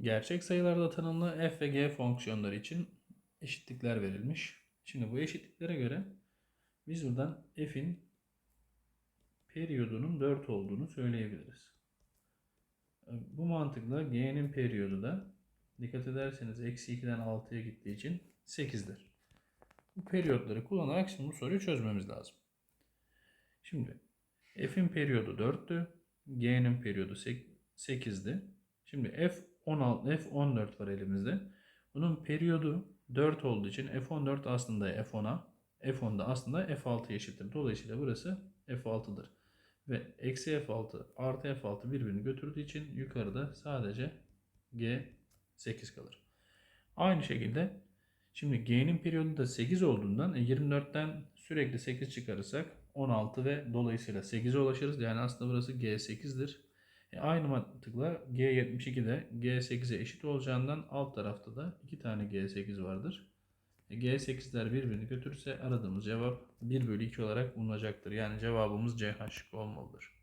Gerçek sayılarda tanımlı f ve g fonksiyonları için eşitlikler verilmiş. Şimdi bu eşitliklere göre biz buradan f'in periyodunun 4 olduğunu söyleyebiliriz. Bu mantıkla g'nin periyodu da dikkat ederseniz eksi 2'den 6'ya gittiği için 8'dir. Bu periyotları kullanarak şimdi bu soruyu çözmemiz lazım. Şimdi f'in periyodu 4'tü. G'nin periyodu 8'di. Şimdi f 16, f 14 var elimizde. Bunun periyodu 4 olduğu için f14 aslında f10'a, f10 da aslında f6 eşittir. Dolayısıyla burası f6'dır. Ve eksi f6 artı f6 birbirini götürdüğü için yukarıda sadece g8 kalır. Aynı şekilde şimdi g'nin periyodu da 8 olduğundan e, 24'ten sürekli 8 çıkarırsak 16 ve dolayısıyla 8'e ulaşırız. Yani aslında burası g8'dir. E aynı mantıkla G72 de G8'e eşit olacağından alt tarafta da 2 tane G8 vardır. E G8'ler birbirini götürürse aradığımız cevap 1 bölü 2 olarak bulunacaktır. Yani cevabımız C şıkkı olmalıdır.